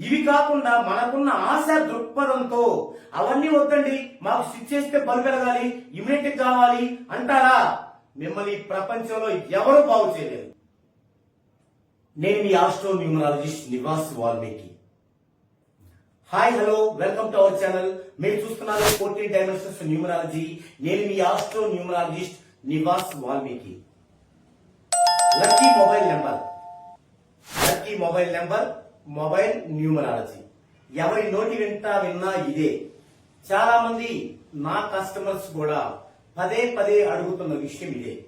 ఇవి కాకుండా మనకున్న ఆశ దృక్పథంతో అవన్నీ వద్దండి మాకు స్విచ్ చేస్తే బలు పెరగాలి ఇమ్యూనిటీ కావాలి అంటారా? మిమ్మల్ని ప్రపంచంలో ఎవరు బాగు చేయలేరు. నేను మీ astro numerologist Nivas Valmiki. Hi hello welcome to our channel. మీరు చూస్తున్నారు ఫోర్టీన్ డైమెన్షన్స్ న్యూమరాలజీ. నేను మీ astro numerologist Nivas Valmiki. Lucky mobile number. Lucky mobile number mobile numerology. ఎవరి నోటి వెంట విన్నా ఇదే. చాలా మంది నా కస్టమర్స్ కూడా పదే పదే అడుగుతున్న విషయం ఇదే.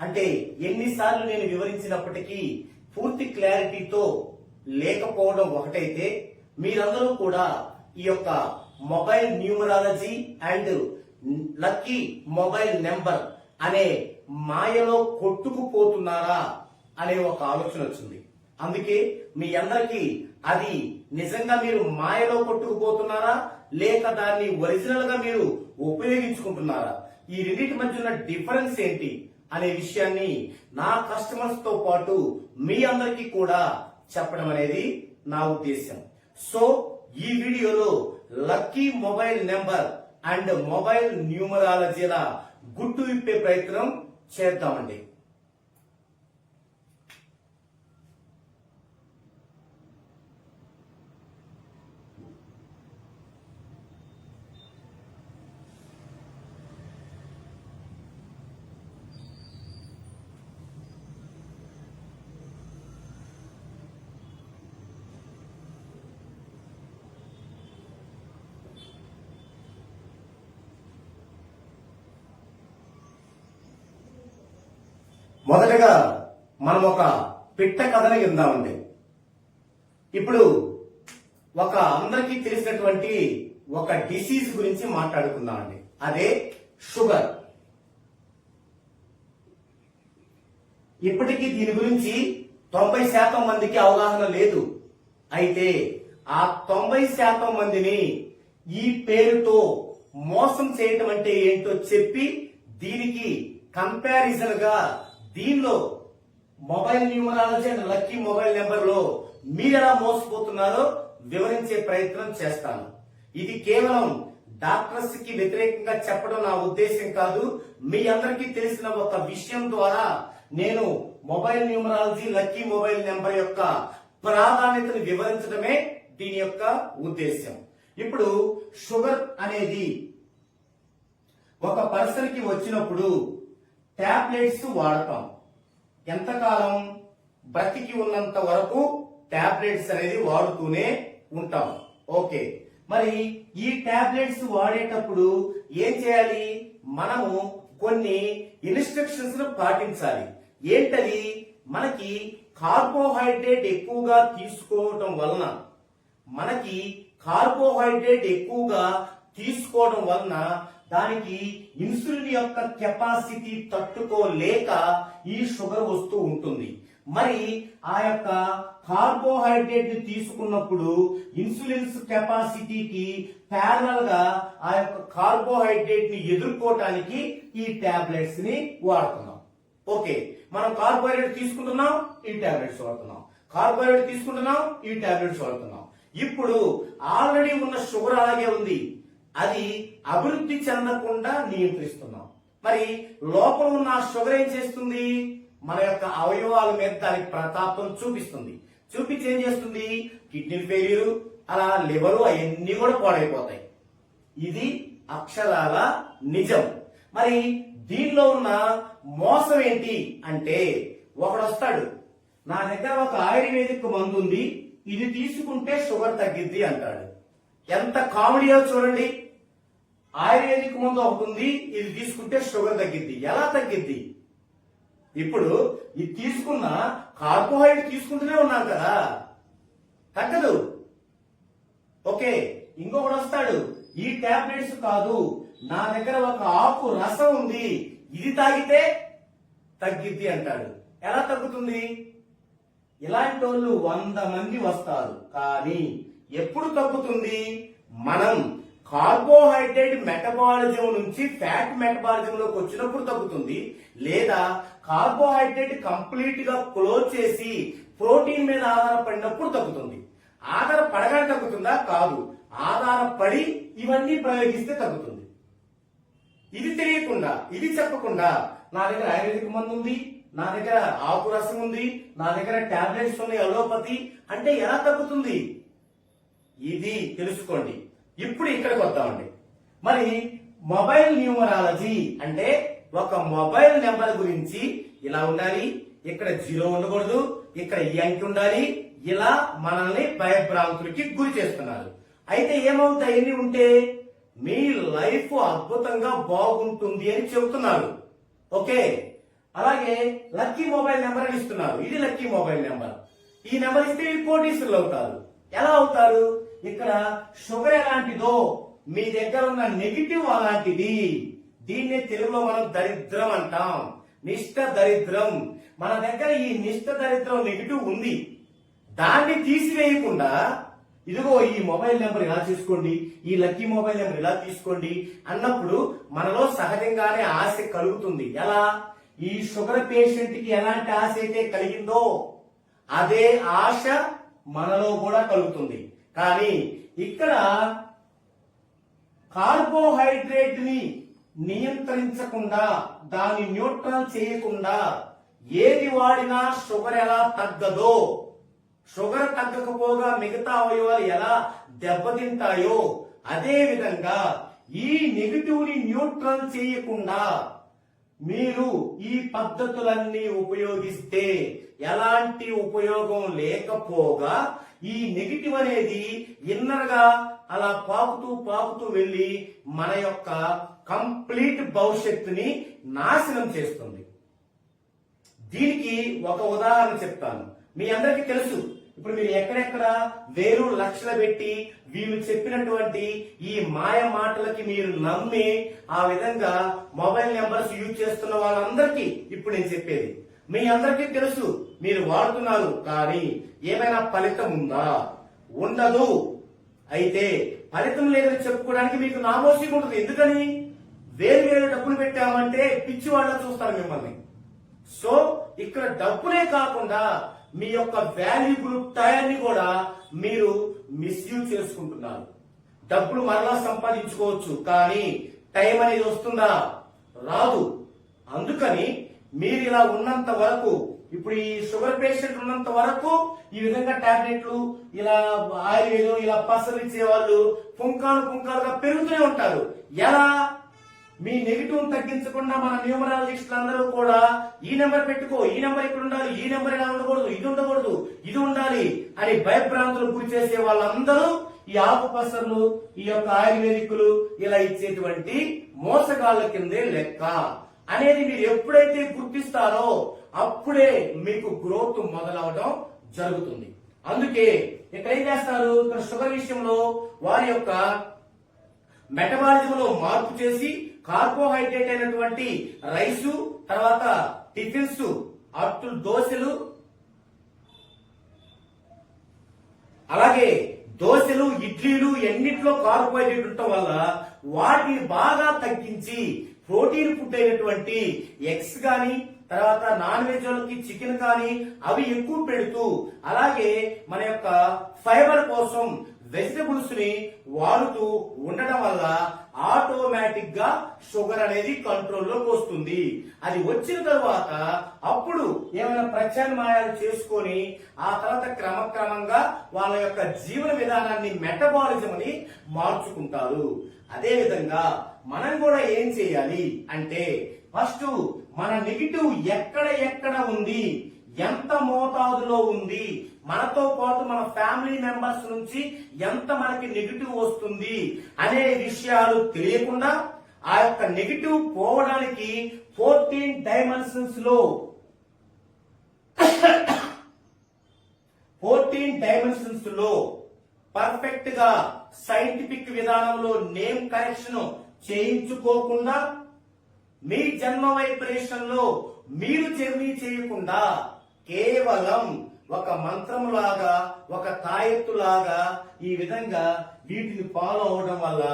అంటే ఎన్నిసార్లు నేను వివరించినప్పటికీ పూర్తి క్లారిటీతో లేకపోవడం ఒకటైతే మీరందరూ కూడా ఈ యొక్క mobile numerology and lucky mobile number అనే మాయలో కొట్టుకుపోతున్నారా అనే ఒక ఆలోచన వచ్చింది. అందుకే మీ అందరికీ అది నిజంగా మీరు మాయలో కొట్టుకుపోతున్నారా? లేక దాన్ని ఒరిజినల్గా మీరు ఉపయోగించుకుంటున్నారా? ఈ రెండింటి మధ్య ఉన్న డిఫరెన్స్ ఏంటి అనే విషయాన్ని నా కస్టమర్స్తో పాటు మీ అందరికీ కూడా చెప్పడం అనేది నా ఉద్దేశం సో ఈ వీడియోలో lucky mobile number and mobile న్యూమరాలజీల గుట్టు విప్పే ప్రయత్నం చేద్దామండి. మొదటగా మనం ఒక పిట్ట కథను విందామండి. ఇప్పుడు ఒక అందరికీ తెలిసినటువంటి ఒక డిసీజ్ గురించి మాట్లాడుకుందామండి. అదే షుగర్. ఇప్పటికీ దీని గురించి తొంభై శాతం మందికి అవగాహన లేదు. అయితే ఆ తొంభై శాతం మందిని ఈ పేరుతో మోసం చేయటం అంటే ఏంటో చెప్పి దీనికి కంపారిజన్గా దీనిలో mobile numerology and lucky mobile నెంబర్లో మీరు ఎలా మోసపోతున్నారో వివరించే ప్రయత్నం చేస్తాను. ఇది కేవలం డాక్టర్స్కి వ్యతిరేకంగా చెప్పడం నా ఉద్దేశం కాదు. మీ అందరికీ తెలిసిన ఒక విషయం ద్వారా నేను mobile numerology lucky mobile number యొక్క ప్రాధాన్యతను వివరించడమే దీని యొక్క ఉద్దేశం ఇప్పుడు షుగర్ అనేది ఒక పర్సన్కి వచ్చినప్పుడు టాబ్లెట్స్ వాడతాం. ఎంతకాలం బ్రతికి ఉన్నంత వరకు టాబ్లెట్స్ అనేది వాడుతూనే ఉంటాం. ఓకే. మరి ఈ టాబ్లెట్స్ వాడేటప్పుడు ఏం చేయాలి? మనము కొన్ని ఇన్స్ట్రక్షన్స్ను పాటించాలి. ఏంటది? మనకి కార్బోహైడ్రేట్ ఎక్కువగా తీసుకోవటం వలన మనకి కార్బోహైడ్రేట్ ఎక్కువగా తీసుకోవడం వలన దానికి ఇన్సులిన్ యొక్క కెపాసిటీ తట్టుకోలేక ఈ షుగర్ వస్తూ ఉంటుంది. మరి ఆ యొక్క కార్బోహైడ్రేట్ని తీసుకున్నప్పుడు ఇన్సులిన్స్ కెపాసిటీకి ప్యారల్గా ఆ యొక్క కార్బోహైడ్రేట్ని ఎదుర్కోవటానికి ఈ టాబ్లెట్స్ని వాడుతున్నాం. ఓకే మనం కార్బోహైడ్రేట్ తీసుకుంటున్నాం ఈ టాబ్లెట్స్ వాడుతున్నాం. కార్బోహైడ్రేట్ తీసుకుంటున్నాం ఈ టాబ్లెట్స్ వాడుతున్నాం. ఇప్పుడు ఆల్రెడీ ఉన్న షుగర్ అలాగే ఉంది. అది అభివృద్ధి చెందకుండా నియంత్రిస్తున్నాం. మరి లోపల ఉన్న షుగర్ ఏం చేస్తుంది? మన యొక్క అవయవాల మీద దాని ప్రతాపం చూపిస్తుంది. చూపించి ఏం చేస్తుంది? కిడ్నీ ఫెయిల్యూర్ అలా లివరు అవన్నీ కూడా పాడైపోతాయి. ఇది అక్షరాల నిజం. మరి దీనిలో ఉన్న మోసం ఏంటి అంటే ఒకడు వస్తాడు నా దగ్గర ఒక ఆయుర్వేదిక్ మందు ఉంది ఇది తీసుకుంటే షుగర్ తగ్గిద్ది అంటాడు. ఎంత కామెడీయో చూడండి. ఆయుర్వేదిక్ మందు ఒకటి ఉంది ఇది తీసుకుంటే షుగర్ తగ్గిద్ది. ఎలా తగ్గిద్ది? ఇప్పుడు ఇది తీసుకున్న కార్బోహైడ్రేట్ తీసుకుంటూనే ఉన్నాం కదా. తగ్గదు. ఓకే ఇంకొకడు వస్తాడు. ఈ టాబ్లెట్స్ కాదు నా దగ్గర ఒక ఆకు రసం ఉంది ఇది తాగితే తగ్గిద్ది అంటాడు. ఎలా తగ్గుతుంది? ఇలాంటి వాళ్ళు వంద మంది వస్తారు. కానీ ఎప్పుడు తగ్గుతుంది? మనం కార్బోహైడ్రేట్ మెటబాలిజం నుంచి ఫ్యాట్ మెటబాలిజం లోకి వచ్చినప్పుడు తగ్గుతుంది. లేదా కార్బోహైడ్రేట్ కంప్లీట్గా క్లోజ్ చేసి ప్రోటీన్ మీద ఆధారపడినప్పుడు తగ్గుతుంది. ఆధారపడగానే తగ్గుతుందా? కాదు. ఆధారపడి ఇవన్నీ ప్రయోగిస్తే తగ్గుతుంది. ఇది తెలియకుండా ఇది చెప్పకుండా నా దగ్గర ఆయుర్వేదిక్ మందు ఉంది నా దగ్గర ఆకు రసం ఉంది నా దగ్గర టాబ్లెట్స్ ఉన్నాయి అలోపతి. అంటే ఎలా తగ్గుతుంది? ఇది తెలుసుకోండి. ఇప్పుడు ఇక్కడికి వద్దామండి. మరి మొబైల్ న్యూమరాలజీ అంటే ఒక మొబైల్ నెంబర్ గురించి ఇలా ఉండాలి ఇక్కడ జీరో ఉండకూడదు ఇక్కడ ఈ అంకి ఉండాలి ఇలా మనల్ని భయభ్రాంతులకి గురి చేస్తున్నారు. అయితే ఏమవుతాయి? ఎన్ని ఉంటే మీ లైఫ్ అద్భుతంగా బాగుంటుంది అని చెబుతున్నారు. ఓకే? అలాగే లక్కీ మొబైల్ నెంబర్ అని ఇస్తున్నారు. ఇది లక్కీ మొబైల్ నెంబర్. ఈ నెంబర్ ఇస్తే ఈ అవుతారు. ఎలా అవుతారు? ఇక్కడ షుగర్ ఎలాంటిదో మీ దగ్గర ఉన్న నెగిటివ్ అలాంటిది. దీన్నే తెలుగులో మనం దరిద్రం అంటాం. నిష్ట దరిద్రం మన దగ్గర ఈ నిష్ట దరిద్రం నెగిటివ్ ఉంది. దాన్ని తీసివేయకుండా ఇదిగో ఈ మొబైల్ నెంబర్ ఇలా తీసుకోండి ఈ లక్కీ మొబైల్ నెంబర్ ఇలా తీసుకోండి అన్నప్పుడు మనలో సహజంగానే ఆశ కలుగుతుంది. ఎలా? ఈ షుగర్ పేషెంట్కి ఎలాంటి ఆశ అయితే కలిగిందో అదే ఆశ మనలో కూడా కలుగుతుంది. కానీ ఇక్కడ కార్బోహైడ్రేట్ని నియంత్రించకుండా దాన్ని న్యూట్రల్ చేయకుండా ఏది వాడినా షుగర్ ఎలా తగ్గదో షుగర్ తగ్గకపోగా మిగతా అవయవాలు ఎలా దెబ్బతింటాయో అదే విధంగా ఈ నెగిటివ్ని న్యూట్రల్ చేయకుండా మీరు ఈ పద్ధతులన్నీ ఉపయోగిస్తే ఎలాంటి ఉపయోగం లేకపోగా ఈ నెగిటివ్ అనేది ఇన్నర్గా అలా పాకుతూ పాకుతూ వెళ్ళి మన యొక్క కంప్లీట్ భవిష్యత్తుని నాశనం చేస్తుంది. దీనికి ఒక ఉదాహరణ చెప్తాను. మీ అందరికీ తెలుసు. ఇప్పుడు మీరు ఎక్కడెక్కడ వేరు లక్షలు పెట్టి వీళ్ళు చెప్పినటువంటి ఈ మాయ మాటలకి మీరు నమ్మి ఆ విధంగా మొబైల్ నెంబర్స్ యూజ్ చేస్తున్న వాళ్ళందరికీ ఇప్పుడు నేను చెప్పేది. మీ అందరికీ తెలుసు మీరు వాడుతున్నారు కానీ ఏమైనా ఫలితం ఉందా? ఉండదు. అయితే ఫలితం లేదని చెప్పుకోవడానికి మీకు నామోషిగా ఉంటుంది. ఎందుకని? వేరు వేరు డబ్బులు పెట్టామంటే పిచ్చి వాళ్ళ చూస్తారు మిమ్మల్ని. సో ఇక్కడ డబ్బులే కాకుండా మీ యొక్క వాల్యుబుల్ టైంని కూడా మీరు మిస్యూజ్ చేసుకుంటున్నారు. డబ్బులు మరలా సంపాదించుకోవచ్చు కానీ టైం అనేది వస్తుందా? రాదు. అందుకని మీరు ఇలా ఉన్నంత వరకు ఇప్పుడు ఈ షుగర్ పేషెంట్ ఉన్నంత వరకు ఈ విధంగా టాబ్లెట్లు ఇలా ఆయుర్వేదం ఇలా పసలు ఇచ్చే వాళ్ళు పుంకాలు పుంకాలుగా పెరుగుతూనే ఉంటారు. ఎలా? మీ నెగిటివ్ తగ్గించకుండా మన న్యూమరాలజిస్టులు అందరూ కూడా ఈ నెంబర్ పెట్టుకో ఈ నెంబర్ ఇక్కడ ఉండాలి ఈ నెంబర్ ఇలా ఉండకూడదు ఇది ఉండకూడదు ఇది ఉండాలి అని భయభ్రాంతులు గురి చేసే వాళ్ళందరూ ఈ ఆకు పసర్లు ఈ యొక్క ఆయుర్వేదికులు ఇలా ఇచ్చేటువంటి మోసగాళ్ళ కిందే లెక్క. అనేది మీరు ఎప్పుడైతే గుర్తిస్తారో అప్పుడే మీకు గ్రోత్ మొదలవడం జరుగుతుంది. అందుకే ఇక్కడ ఏం చేస్తారు? ఇక్కడ షుగర్ విషయంలో వారి యొక్క మెటబాలిజం లో మార్పు చేసి కార్బోహైడ్రేట్ అయినటువంటి రైసు తర్వాత టిఫిన్స్ అట్టు దోశలు అలాగే దోశలు ఇడ్లీలు ఎన్నిట్లో కార్బోహైడ్రేట్ ఉండటం వల్ల వాటిని బాగా తగ్గించి ప్రోటీన్ ఫుడ్ అయినటువంటి ఎగ్స్ కానీ తర్వాత నాన్ వెజ్ వాళ్ళకి చికెన్ కానీ అవి ఎక్కువ పెడుతూ అలాగే మన యొక్క ఫైబర్ కోసం వెజిటబుల్స్ని వాడుతూ ఉండడం వల్ల ఆటోమేటిక్గా షుగర్ అనేది కంట్రోల్లోకి వస్తుంది. అది వచ్చిన తర్వాత అప్పుడు ఏమైనా ప్రత్యామ్నాయాలు చేసుకొని ఆ తర్వాత క్రమక్రమంగా వాళ్ళ యొక్క జీవన విధానాన్ని మెటబాలిజం అని మార్చుకుంటారు. అదేవిధంగా మనం కూడా ఏం చేయాలి అంటే ఫస్ట్ మన నెగిటివ్ ఎక్కడ ఎక్కడ ఉంది? ఎంత మోతాదులో ఉంది? మనతో పాటు మన ఫ్యామిలీ మెంబర్స్ నుంచి ఎంత మనకి నెగిటివ్ వస్తుంది అనే విషయాలు తెలియకుండా ఆ యొక్క నెగిటివ్ పోవడానికి ఫోర్టీన్ డైమెన్షన్స్లో ఫోర్టీన్ డైమెన్షన్స్లో పర్ఫెక్ట్గా సైంటిఫిక్ విధానంలో నేమ్ కరెక్షన్ చేయించుకోకుండా మీ జన్మ వైబ్రేషన్లో మీరు జర్నీ చేయకుండా కేవలం ఒక మంత్రము లాగా ఒక తాయెత్తు లాగా ఈ విధంగా వీటిని ఫాలో అవడం వల్ల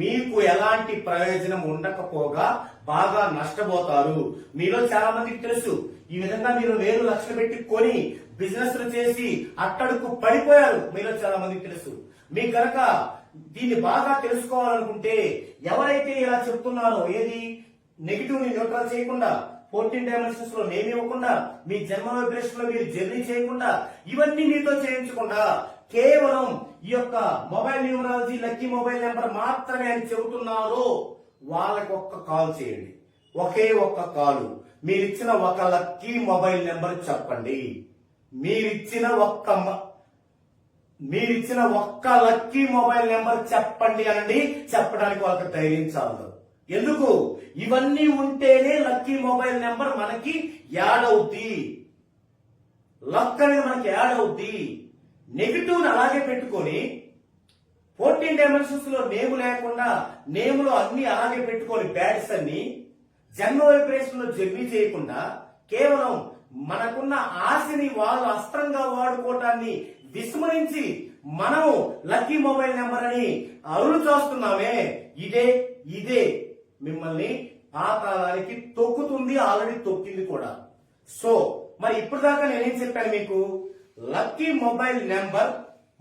మీకు ఎలాంటి ప్రయోజనం ఉండకపోగా బాగా నష్టపోతారు. మీలో చాలా మందికి తెలుసు ఈ విధంగా మీరు వేలు లక్షలు పెట్టి కొని బిజినెస్లు చేసి అట్టడుకు పడిపోయారు. మీలో చాలా మందికి తెలుసు. మీ కనుక దీన్ని బాగా తెలుసుకోవాలనుకుంటే ఎవరైతే ఇలా చెప్తున్నారో ఏది? నెగిటివ్ని న్యూట్రల్ చేయకుండా ఫోర్టీన్ డైమెన్షన్స్లో నేమ్ ఇవ్వకుండా మీ జన్మ వైబ్రేషన్లో మీరు జర్నీ చేయకుండా ఇవన్నీ మీతో చేయించకుండా కేవలం ఈ యొక్క mobile numerology lucky mobile number మాత్రమే అని చెబుతున్నారు వాళ్ళకి ఒక్క కాల్ చేయండి. ఒకే ఒక్క కాలు. మీరిచ్చిన ఒక లక్కీ మొబైల్ నెంబర్ చెప్పండి. మీరిచ్చిన ఒక్క మీరిచ్చిన ఒక్క లక్కీ మొబైల్ నెంబర్ చెప్పండి అనండి. చెప్పడానికి వాళ్ళకి ధైర్యం చాలదు. ఎందుకు? ఇవన్నీ ఉంటేనే లక్కీ మొబైల్ నెంబర్ మనకి యాడ్ అవుద్ది. లక్ అనేది మనకి యాడ్ అవుద్ది. నెగిటివ్ అలాగే పెట్టుకొని ఫోర్టీన్ డైమెన్షన్స్లో నేము లేకుండా నేములో అన్ని అలాగే పెట్టుకొని బ్యాట్స్ అన్ని జన్మ వైబ్రేషన్లో జర్నీ చేయకుండా కేవలం మనకున్న ఆశని వాళ్ళు అస్త్రంగా వాడుకోవటాన్ని విస్మరించి మనం లక్కీ మొబైల్ నెంబర్ అని అరులు చూస్తున్నామే. ఇదే ఇదే మిమ్మల్ని పాతాళానికి తొక్కుతుంది ఆల్రెడీ తొక్కింది కూడా. సో మరి ఇప్పుడు దాకా నేనేం చెప్పాను మీకు? Lucky mobile number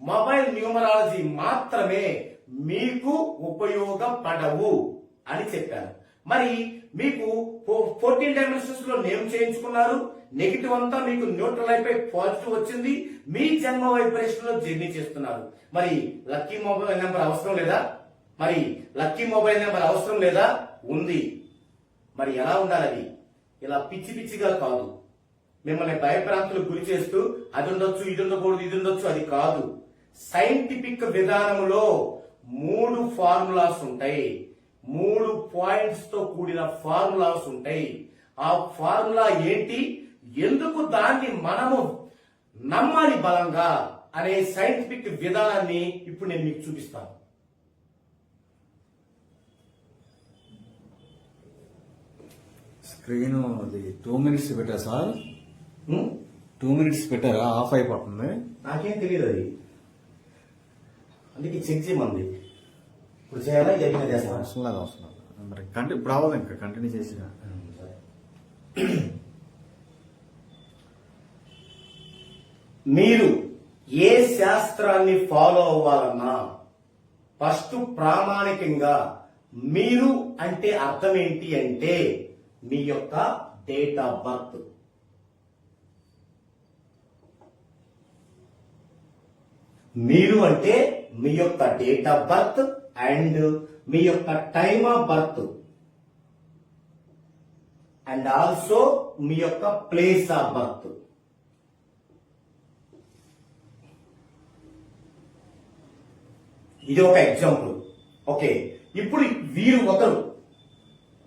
mobile numerology మాత్రమే మీకు ఉపయోగపడవు అని చెప్పాను. మరి మీకు ఫోర్టీన్ డైమెన్షన్స్లో నేమ్ చేయించుకున్నారు. నెగిటివ్ అంతా మీకు న్యూట్రల్ అయిపోయి పాజిటివ్ వచ్చింది. మీ జన్మ వైబ్రేషన్లో జర్నీ చేస్తున్నారు. మరి లక్కీ మొబైల్ నెంబర్ అవసరం లేదా? మరి లక్కీ మొబైల్ నెంబర్ అవసరం లేదా? ఉంది. మరి ఎలా ఉండాలి అది? ఇలా పిచ్చి పిచ్చిగా కాదు. మిమ్మల్ని భయప్రాంతులకు గురి చేస్తూ అది ఉండొచ్చు ఇది ఉండకూడదు ఇది ఉండొచ్చు అది కాదు. సైంటిఫిక్ విధానంలో మూడు ఫార్ములాస్ ఉంటాయి. మూడు పాయింట్స్తో కూడిన ఫార్ములాస్ ఉంటాయి. ఆ ఫార్ములా ఏంటి? ఎందుకు దాన్ని మనము నమ్మాలి బలంగా అనే సైంటిఫిక్ విధానాన్ని ఇప్పుడు నేను మీకు చూపిస్తాను. స్క్రీన్ అది టూ మినిట్స్ పెట్టారు సార్? టూ మినిట్స్ పెట్టారా? ఆఫ్ అయిపోతుంది. నాకేం తెలియదు అది. అందుకే చెక్ చేయమంది. ఇప్పుడు చేయాలా? జరిగిన చేస్తాను అవసరం లేదు అవసరం లేదు. మరి కంటి ఇప్పుడు అవ్వదు ఇంకా కంటిన్యూ చేసిన మీరు ఏ శాస్త్రాన్ని ఫాలో అవ్వాలన్నా ఫస్ట్ ప్రామాణికంగా మీరు అంటే అర్థం ఏంటి అంటే మీ యొక్క డేట్ ఆఫ్ బర్త్ మీరు అంటే మీ యొక్క డేట్ ఆఫ్ బర్త్ అండ్ మీ యొక్క time of birth. And also మీ యొక్క ప్లేస్ ఆఫ్ బర్త్. ఇది ఒక ఎగ్జాంపుల్. ఓకే ఇప్పుడు వీరు ఒకరు.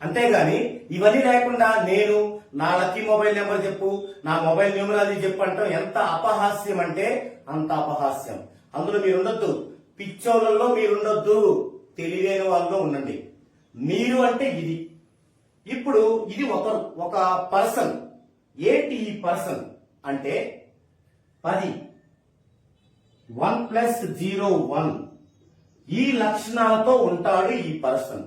అంతేగాని ఇవన్నీ లేకుండా నేను నా లక్కీ మొబైల్ నెంబర్ చెప్పు నా మొబైల్ నెంబర్ అది చెప్పు అంటాం ఎంత అపహాస్యం అంటే అంత అపహాస్యం. అందులో మీరు ఉండొద్దు. పిచ్చోళ్ళల్లో మీరు ఉండొద్దు తెలివైన వాళ్ళలో ఉండండి. మీరు అంటే ఇది. ఇప్పుడు ఇది ఒక ఒక పర్సన్. ఏంటి ఈ పర్సన్? అంటే పది. One plus zero one. ఈ లక్షణాలతో ఉంటాడు ఈ పర్సన్.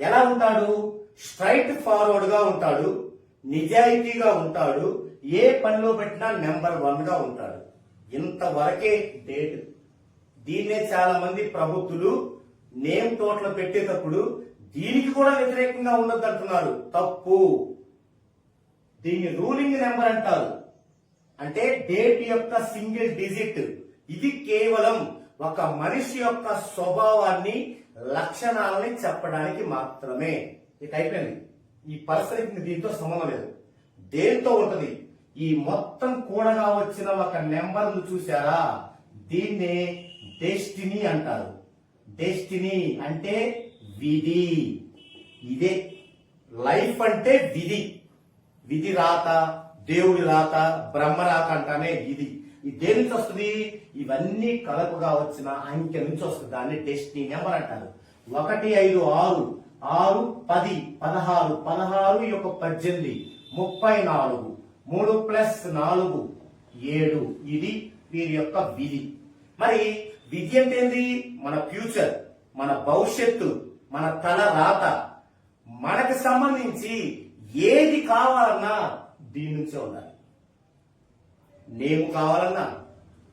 ఎలా ఉంటాడు? స్ట్రైట్ ఫార్వర్డ్గా ఉంటాడు. నిజాయితీగా ఉంటాడు. ఏ పనిలో పెట్టినా నెంబర్ వన్గా ఉంటాడు. ఇంతవరకే డేట్ దీన్నే చాలా మంది ప్రభుత్వులు నేమ్ టోటల్ పెట్టేటప్పుడు దీనికి కూడా వ్యతిరేకంగా ఉండొద్దు అంటున్నారు తప్పు. దీన్ని రూలింగ్ నెంబర్ అంటారు. అంటే డేట్ యొక్క సింగిల్ డిజిట్. ఇది కేవలం ఒక మనిషి యొక్క స్వభావాన్ని లక్షణాలని చెప్పడానికి మాత్రమే. ఇక అయిపోయింది. ఈ పరిస్థితికి దీంతో సంబంధం లేదు. దేంతో ఉంటది? ఈ మొత్తం కూడగా వచ్చిన ఒక నెంబర్ చూసారా దీన్నే డెస్టినీ అంటారు. డెస్టినీ అంటే విధి. ఇదే లైఫ్ అంటే విధి. విధి రాత దేవుడి రాత బ్రహ్మ రాత అంటానే ఇది ఇది దేని నుంచి వస్తుంది? ఇవన్నీ కలపగా వచ్చిన అంకె నుంచి వస్తుంది. దాన్ని డెస్టినీ నెంబర్ అంటారు. ఒకటి ఐదు ఆరు. ఆరు పది పదహారు. పదహారు ఈ యొక్క పద్దెనిమిది. ముప్పై నాలుగు. మూడు ప్లస్ నాలుగు. ఏడు. ఇది వీరి యొక్క విధి. మరి విద్య అంటే ఏంది? మన ఫ్యూచర్ మన భవిష్యత్తు మన తల రాత. మనకు సంబంధించి ఏది కావాలన్నా దీని నుంచే ఉండాలి. నేమ్ కావాలన్నా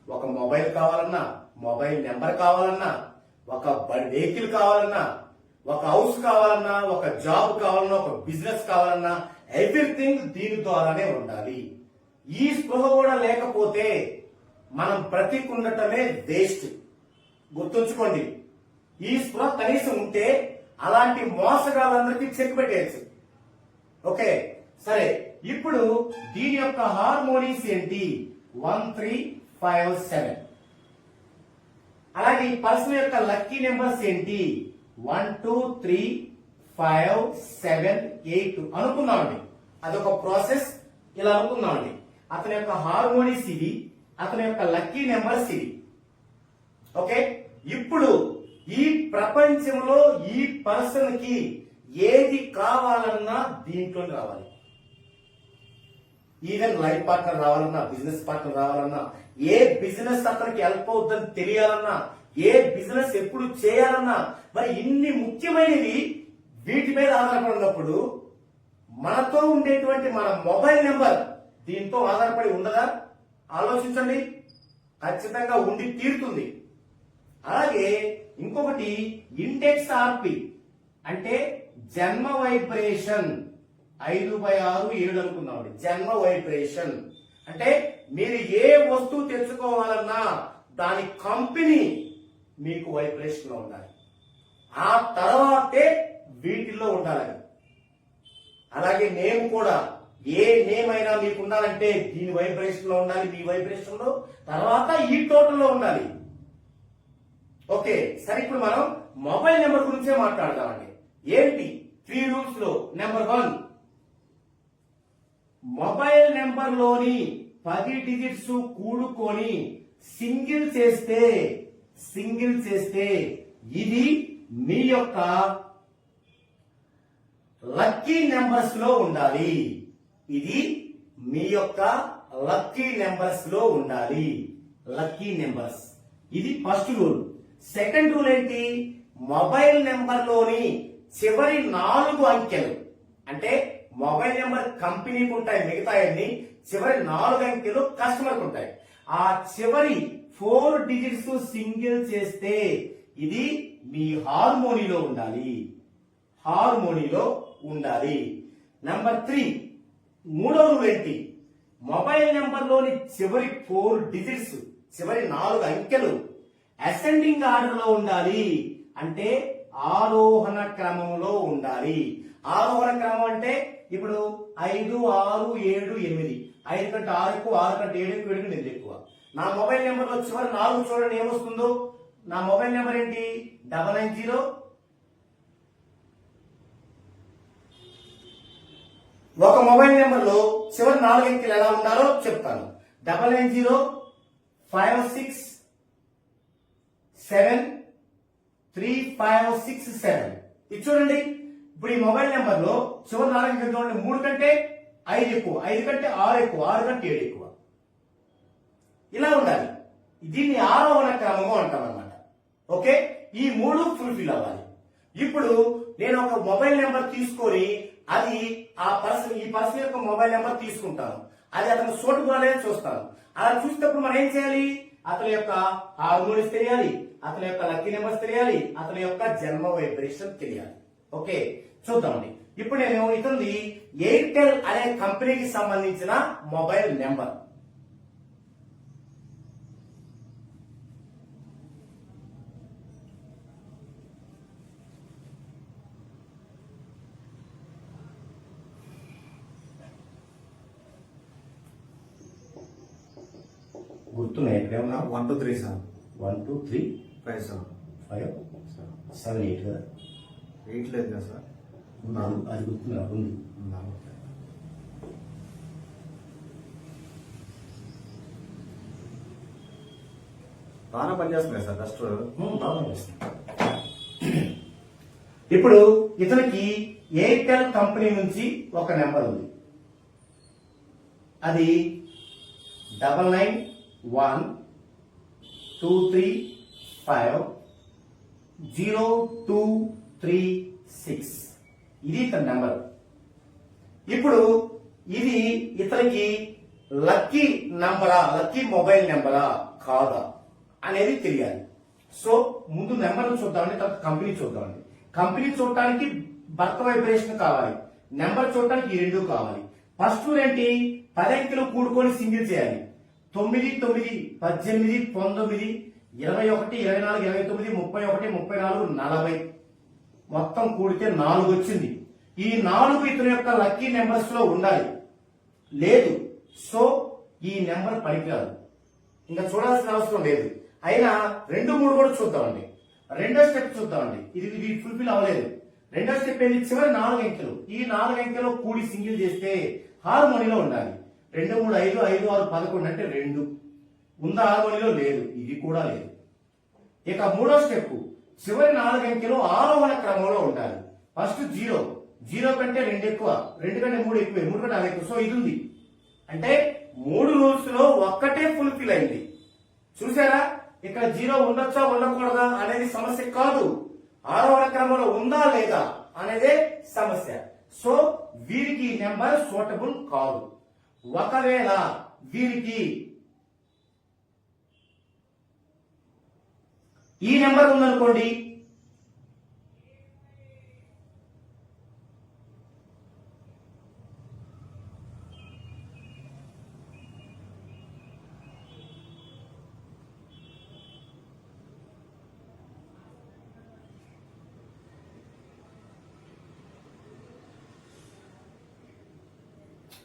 ఒక మొబైల్ కావాలన్నా మొబైల్ నెంబర్ కావాలన్నా ఒక వెహికల్ కావాలన్నా ఒక హౌస్ కావాలన్నా ఒక జాబ్ కావాలన్నా ఒక బిజినెస్ కావాలన్నా ఎవ్రీథింగ్ దీని ద్వారానే ఉండాలి. ఈ స్పృహ కూడా లేకపోతే మనం బ్రతికుండటమే వేస్ట్. గుర్తుంచుకోండి. ఈ స్పృహ కనీసం ఉంటే అలాంటి మోసగాళ్ళందరికీ చెక్ పెట్టేయచ్చు ఓకే సరే ఇప్పుడు దీని యొక్క హార్మోనీస్ ఏంటి? One three five seven. అలాగే ఈ పర్సన్ యొక్క లక్కీ నెంబర్స్ ఏంటి? One two three five seven eight అనుకున్నామండి అదొక ప్రాసెస్ ఇలా అనుకున్నామండి అతని యొక్క హార్మోనీస్ ఇది అతని యొక్క లక్కీ నెంబర్స్ ఇది. ఓకే? ఇప్పుడు ఈ ప్రపంచంలో ఈ పర్సన్కి ఏది కావాలన్నా దీంట్లో రావాలి. ఈవెన్ లైఫ్ పార్ట్నర్ రావాలన్నా బిజినెస్ పార్ట్నర్ రావాలన్నా ఏ బిజినెస్ అతనికి హెల్ప్ అవుతుందని తెలియాలన్నా ఏ బిజినెస్ ఎప్పుడు చేయాలన్నా మరి ఇన్ని ముఖ్యమైనవి వీటి మీద ఆధారపడినప్పుడు మనతో ఉండేటువంటి మన మొబైల్ నెంబర్ దీంతో ఆధారపడి ఉండదా? ఆలోచించండి. ఖచ్చితంగా ఉండి తీరుతుంది. అలాగే ఇంకొకటి ఇండెక్స్ ఆర్పి అంటే జన్మ వైబ్రేషన్. ఐదు బై ఆరు ఏడు అనుకుందామండి జన్మ వైబ్రేషన్. అంటే మీరు ఏ వస్తువు తెచ్చుకోవాలన్నా దాని కంపెనీ మీకు వైబ్రేషన్లో ఉండాలి. ఆ తర్వాతే వీటిల్లో ఉండాలి. అలాగే నేమ్ కూడా ఏ నేమ్ అయినా మీకు ఉండాలంటే దీని వైబ్రేషన్లో ఉండాలి మీ వైబ్రేషన్లో తర్వాత ఈ టోటల్లో ఉండాలి. ఓకే సరే ఇప్పుడు మనం మొబైల్ నెంబర్ గురించే మాట్లాడదామండి. ఏంటి? త్రీ రూల్స్లో నెంబర్ వన్ మొబైల్ నెంబర్లోని పది డిజిట్స్ కూడుకొని సింగిల్ చేస్తే సింగిల్ చేస్తే ఇది మీ యొక్క లక్కీ నెంబర్స్లో ఉండాలి. ఇది మీ యొక్క లక్కీ నెంబర్స్లో ఉండాలి. Lucky numbers. ఇది ఫస్ట్ రూల్. సెకండ్ రూల్ ఏంటి? మొబైల్ నెంబర్లోని చివరి నాలుగు అంకెలు. అంటే మొబైల్ నెంబర్ కంపెనీకి ఉంటాయి మిగతాయన్ని చివరి నాలుగు అంకెలు కస్టమర్కి ఉంటాయి. ఆ చివరి ఫోర్ డిజిట్స్ సింగిల్ చేస్తే ఇది మీ హార్మోనీలో ఉండాలి. హార్మోనీలో ఉండాలి. నంబర్ త్రీ మూడో రూల్ ఏంటి? మొబైల్ నెంబర్లోని చివరి ఫోర్ డిజిట్స్ చివరి నాలుగు అంకెలు అసెండింగ్ ఆర్డర్లో ఉండాలి అంటే ఆరోహణ క్రమంలో ఉండాలి. ఆరోహణ క్రమం అంటే ఇప్పుడు ఐదు ఆరు ఏడు ఎనిమిది. ఐదు కంటే ఆరుకు ఆరు కంటే ఏడు ఏడుకు నేను ఎక్కువ. నా మొబైల్ నెంబర్లో చివరి నాలుగు చూడండి ఏమొస్తుందో? నా మొబైల్ నెంబర్ ఏంటి? Double nine zero. ఒక మొబైల్ నెంబర్లో చివరి నాలుగు అంకెలు ఎలా ఉండాలో చెప్తాను. Double nine zero five six seven three five six seven ఇది చూడండి. ఇప్పుడు ఈ మొబైల్ నెంబర్లో చివరి నాలుగు అంకెలు చూడండి. మూడు కంటే ఐదు ఎక్కువ. ఐదు కంటే ఆరు ఎక్కువ. ఆరు కంటే ఏడు ఎక్కువ. ఇలా ఉండాలి. దీన్ని ఆరోహణ క్రమంగా అంటాం అనమాట ఓకే? ఈ మూడు ఫుల్ఫిల్ అవ్వాలి. ఇప్పుడు నేను ఒక మొబైల్ నెంబర్ తీసుకొని అది ఆ పర్సన్ ఈ పర్సన్ యొక్క మొబైల్ నెంబర్ తీసుకుంటాను. అది అతను సోటు అనేది చూస్తాను. అలా చూసేటప్పుడు మనం ఏం చేయాలి? అతని యొక్క హార్మోనిస్ తెలియాలి. అతని యొక్క లక్కీ నెంబర్స్ తెలియాలి అతని యొక్క జన్మ వైబ్రేషన్ తెలియాలి. ఓకే చూద్దామండి. ఇప్పుడు నేను ఇతనిది ఎయిర్టెల్ అనే కంపెనీకి సంబంధించిన మొబైల్ నెంబర్. గుర్తున్నాయి? ఎక్కడేమన్నా? One two three seven. One two three. Five seven five? Seven eight కదా? ఎయిట్ లేదు కదా సార్? అది గుర్తున్నా ఉంది. బాగానే పనిచేస్తున్నాయి సార్ ఉమ్, బాగా. ఇప్పుడు ఇతనికి ఎయిర్టెల్ కంపెనీ నుంచి ఒక నెంబర్ ఉంది. అది double nine one two three five zero two three six. ఇది ఇతని నెంబర్. ఇప్పుడు ఇది ఇతనికి లక్కీ నెంబరా లక్కీ మొబైల్ నెంబరా కాదా అనేది తెలియాలి. సో ముందు నెంబర్ చూద్దామండి తర్వాత కంపెనీ చూద్దామండి. కంపెనీ చూడటానికి బర్త్ వైబ్రేషన్ కావాలి నెంబర్ చూడటానికి రెండు కావాలి. ఫస్ట్ ఏంటి? పది అంకెలు కూడుకొని సింగిల్ చేయాలి. తొమ్మిది తొమ్మిది పద్దెనిమిది పంతొమ్మిది ఇరవై ఒకటి ఇరవై నాలుగు ఇరవై తొమ్మిది ముప్పై ఒకటి ముప్పై నాలుగు నలభై. మొత్తం కూడితే నాలుగు వచ్చింది ఈ నాలుగు ఇతని యొక్క లక్కీ నెంబర్స్లో ఉండాలి. లేదు. సో ఈ నెంబర్ పనికిరాదు. ఇంకా చూడాల్సిన అవసరం లేదు. అయినా రెండు మూడు కూడా చూద్దామండి. రెండో స్టెప్ చూద్దామండి. ఇది ఇది ఫుల్ఫిల్ అవ్వలేదు. రెండో స్టెప్ ఏంటి చివరి నాలుగు అంకెలు. ఈ నాలుగు అంకెలు కూడి సింగిల్ చేస్తే హార్మోనీలో ఉండాలి. రెండు మూడు ఐదు ఐదు ఆరు పదకొండు అంటే రెండు. ఉందా హార్మోనీలో లేదు ఇది కూడా లేదు. ఇక మూడో స్టెప్ చివరి నాలుగు అంకెలు ఆరోహణ క్రమంలో ఉండాలి ఫస్ట్ జీరో జీరో కంటే రెండు ఎక్కువ రెండు కంటే మూడు ఎక్కువ మూడు కంటే నాలుగు ఎక్కువ. సో ఇది ఉంది. అంటే మూడు రూల్స్లో ఒక్కటే ఫుల్ఫిల్ అయింది. చూసారా? ఇక్కడ జీరో ఉండొచ్చా ఉండకూడదా అనేది సమస్య కాదు. ఆరోహణ క్రమంలో ఉందా లేదా అనేదే సమస్య. సో వీరికి నెంబర్ సూటబుల్ కాదు. ఒకవేళ వీరికి ఈ నెంబర్ ఉందనుకోండి.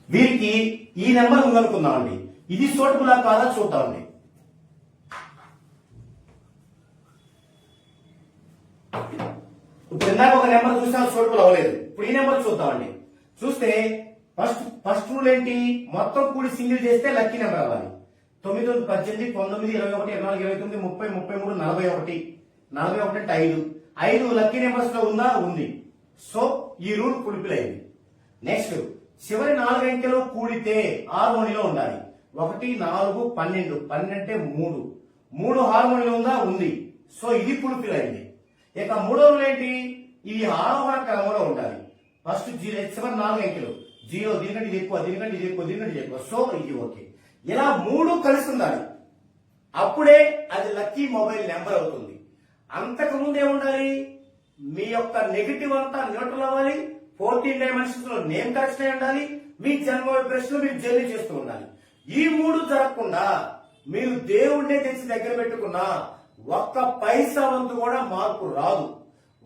వీరికి ఈ నెంబర్ ఉందనుకుందామండి. ఇది సూటబులా కాదా చూద్దామండి ఇప్పుడు ఇందాక ఒక నెంబర్ చూసినా అది సూటబుల్ అవ్వలేదు. ఇప్పుడు ఈ నెంబర్ చూద్దామండి. చూస్తే ఫస్ట్ ఫస్ట్ రూల్ ఏంటి? మొత్తం కూడి సింగిల్ చేస్తే లక్కీ నెంబర్ అవ్వాలి. తొమ్మిది తొమ్మిది పద్దెనిమిది పంతొమ్మిది ఇరవై ఒకటి ఇరవై నాలుగు ఇరవై తొమ్మిది ముప్పై ముప్పై మూడు నలభై ఒకటి. నలభై ఒకటి అంటే ఐదు. ఐదు లక్కీ నెంబర్స్లో ఉందా? ఉంది. సో ఈ రూల్ ఫుల్ఫిల్ అయింది నెక్స్ట్ చివరి నాలుగు అంకెలు కూడితే హార్మోనిలో ఉండాలి. ఒకటి నాలుగు పన్నెండు. పన్నెండు అంటే మూడు. మూడు హార్మోనిలో ఉందా? ఉంది. సో ఇది ఫుల్ఫిల్ అయింది ఇక మూడో రూల్ ఏంటి? ఇది ఆరోహణ క్రమంలో ఉండాలి. ఫస్ట్ జీరో సెవెన్ నాలుగు అంకెలు. జీరో దీనికంటే ఇది ఎక్కువ దీనికంటే ఇది ఎక్కువ దీనికంటే ఎక్కువ. సో ఇది ఓకే ఇలా మూడు కలిసి ఉండాలి. అప్పుడే అది లక్కీ మొబైల్ నెంబర్ అవుతుంది. అంతకు ముందే ఉండాలి? మీ యొక్క నెగిటివ్ అంతా న్యూట్రల్ అవ్వాలి. ఫోర్టీన్ డైమెన్షన్స్లో నేమ్ కరెక్షన్ అయి ఉండాలి. మీ జన్మ ప్రశ్నలు మీరు జర్నీ చేస్తూ ఉండాలి. ఈ మూడు జరగకుండా మీరు దేవుణ్ణే తెచ్చి దగ్గర పెట్టుకున్నా ఒక్క పైసా వంతు కూడా మార్పు రాదు.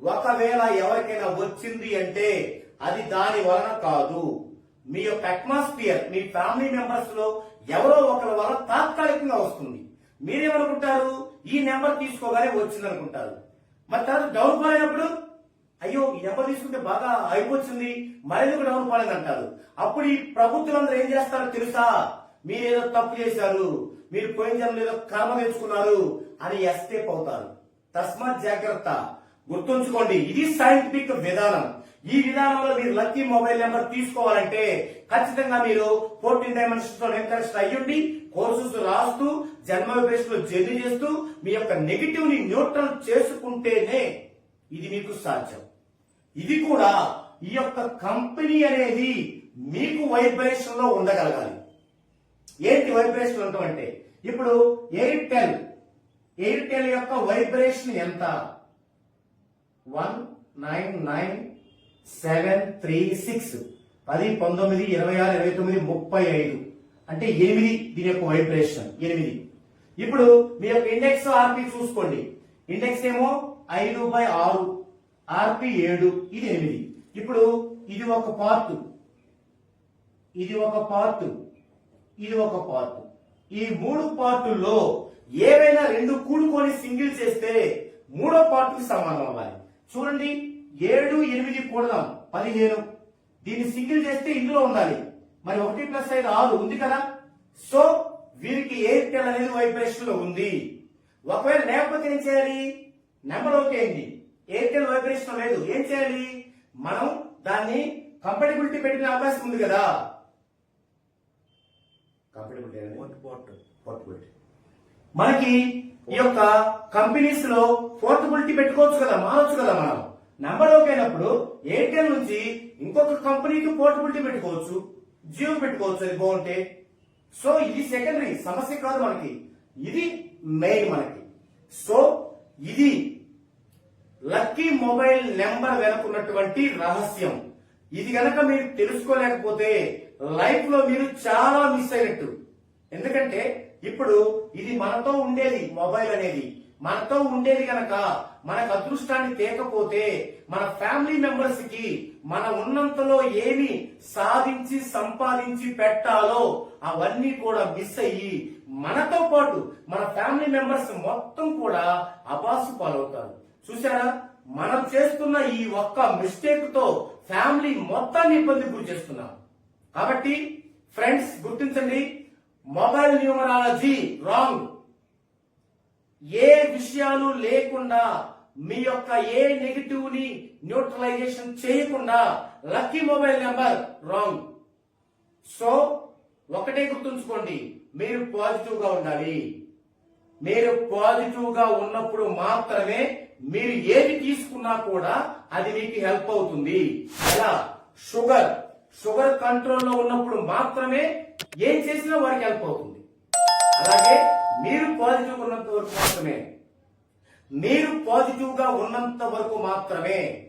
ఒకవేళ ఎవరికైనా వచ్చింది అంటే అది దాని వలన కాదు. మీ యొక్క అట్మాస్ఫియర్ మీ ఫ్యామిలీ మెంబర్స్లో ఎవరో ఒకరి వల్ల తాత్కాలికంగా వస్తుంది. మీరేమనుకుంటారు? ఈ నెంబర్ తీసుకోగానే వచ్చింది అనుకుంటారు మరి తర్వాత డౌన్ ఫాల్ అయినప్పుడు అయ్యో ఈ నెంబర్ తీసుకుంటే బాగా అయిపోతుంది మరెందుకు డౌన్ ఫాల్ అని అంటారు. అప్పుడు ఈ ప్రభుత్వాలందరూ ఏం చేస్తారో తెలుసా? మీరేదో తప్పు చేశారు మీరు పోయిన జన్మలో ఏదో కర్మ తెచ్చుకున్నారు అని ఎస్కేప్ అవుతారు. తస్మాత్ జాగ్రత్త. గుర్తుంచుకోండి ఇది సైంటిఫిక్ విధానం. ఈ విధానంలో మీరు లక్కీ మొబైల్ నెంబర్ తీసుకోవాలంటే ఖచ్చితంగా మీరు ఫోర్టీన్ డైమెన్షన్స్లో ఇంట్రెస్ట్ అయ్యుండి కోర్సెస్ రాస్తూ జన్మ విపరీతంలో జర్నీ చేస్తూ మీ యొక్క నెగిటివ్ని న్యూట్రల్ చేసుకుంటేనే ఇది మీకు సాధ్యం. ఇది కూడా ఈ యొక్క కంపెనీ అనేది మీకు వైబ్రేషన్లో ఉండగలగాలి. ఏంటి వైబ్రేషన్ ఉండటం అంటే ఇప్పుడు ఎయిర్టెల్ ఎయిర్టెల్ యొక్క వైబ్రేషన్ ఎంత? One nine nine seven three six పది పంతొమ్మిది ఇరవై ఆరు ఇరవై తొమ్మిది ముప్పై ఐదు. అంటే ఎనిమిది దీని యొక్క వైబ్రేషన్. ఎనిమిది. ఇప్పుడు మీ యొక్క ఇండెక్స్ ఆర్పి చూసుకోండి. ఇండెక్స్ ఏమో ఐదు బై ఆరు. ఆర్పి ఏడు. ఇది ఎనిమిది. ఇప్పుడు ఇది ఒక పార్ట్ ఇది ఒక పార్ట్ ఇది ఒక పార్ట్ ఈ మూడు పార్టుల్లో ఏవైనా రెండు కూడుకొని సింగిల్ చేస్తే మూడో పార్ట్కి సమానం అవ్వాలి. చూడండి ఏడు ఎనిమిది కూడదాం పదిహేను. దీన్ని సింగిల్ చేస్తే ఇందులో ఉండాలి. మరి ఒకటి ప్లస్ ఐదు ఆరు ఉంది కదా? సో వీరికి ఎయిర్టెల్ అనేది వైబ్రేషన్లో ఉంది. ఒకవేళ లేకపోతే ఏం చేయాలి? నెంబర్ ఓకే అయింది. ఎయిర్టెల్ వైబ్రేషన్ లేదు. ఏం చేయాలి? మనం దాన్ని కంపాటిబిలిటీ పెట్టిన అవకాశం ఉంది కదా. Port port. పోర్టబిలిటీ మనకి ఈ యొక్క కంపెనీస్లో పోర్టబిలిటీ పెట్టుకోవచ్చు కదా మారొచ్చు కదా మనం. నెంబర్ ఓకే అయినప్పుడు ఎయిర్టెల్ నుంచి ఇంకొక కంపెనీకి పోర్టబిలిటీ పెట్టుకోవచ్చు జియో పెట్టుకోవచ్చు అది బాగుంటే. సో ఇది సెకండరీ సమస్య కాదు మనకి. ఇది మెయిన్ మనకి. సో ఇది లక్కీ మొబైల్ నెంబర్ వెనుకున్నటువంటి రహస్యం. ఇది గనక మీరు తెలుసుకోలేకపోతే లైఫ్లో మీరు చాలా మిస్ అయినట్టు. ఎందుకంటే ఇప్పుడు ఇది మనతో ఉండేది మొబైల్ అనేది. మనతో ఉండేది గనక మనకు అదృష్టాన్ని తేకపోతే మన ఫ్యామిలీ మెంబర్స్కి మన ఉన్నంతలో ఏమి సాధించి సంపాదించి పెట్టాలో అవన్నీ కూడా మిస్ అయ్యి మనతో పాటు మన ఫ్యామిలీ మెంబర్స్ మొత్తం కూడా అబాసు పాలవుతారు. చూసారా మనం చేస్తున్న ఈ ఒక్క మిస్టేక్తో ఫ్యామిలీ మొత్తాన్ని ఇబ్బంది గురి చేస్తున్నాం కాబట్టి ఫ్రెండ్స్ గుర్తించండి మొబైల్ న్యూమరాలజీ రాంగ్. ఏ విషయాలు లేకుండా మీ యొక్క ఏ నెగిటివ్ని న్యూట్రలైజేషన్ చేయకుండా lucky mobile number wrong so ఒకటే గుర్తుంచుకోండి మీరు పాజిటివ్గా ఉండాలి. మీరు పాజిటివ్గా ఉన్నప్పుడు మాత్రమే మీరు ఏది తీసుకున్నా కూడా అది మీకు హెల్ప్ అవుతుంది. ఎలా షుగర్ షుగర్ కంట్రోల్లో ఉన్నప్పుడు మాత్రమే ఏం చేసినా వారికి హెల్ప్ అవుతుంది. అలాగే మీరు పాజిటివ్ ఉన్నంత వరకు మాత్రమే. మీరు పాజిటివ్గా ఉన్నంత వరకు మాత్రమే.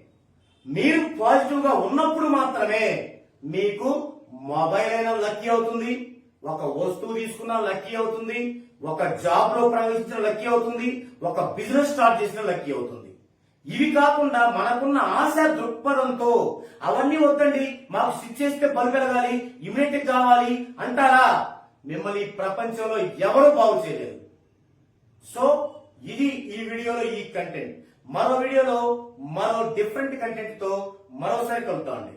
మీరు పాజిటివ్గా ఉన్నప్పుడు మాత్రమే మీకు మొబైల్ అయినా లక్కీ అవుతుంది. ఒక వస్తువు తీసుకున్నా లక్కీ అవుతుంది. ఒక జాబ్లో ప్రవేశించిన లక్కీ అవుతుంది. ఒక బిజినెస్ స్టార్ట్ చేసిన లక్కీ అవుతుంది. ఇవి కాకుండా మనకున్న ఆశ దృక్పథంతో అవన్నీ వద్దండి. మాకు స్విచ్ చేస్తే బలు పెరగాలి. ఇమ్యూనిటీ కావాలి. అంటారా? మిమ్మల్ని ప్రపంచంలో ఎవరు బాగు చేయలేరు సో ఇది ఈ వీడియోలో ఈ కంటెంట్ మరో వీడియోలో మరో డిఫరెంట్ కంటెంట్తో మరోసారి కలుగుతామండి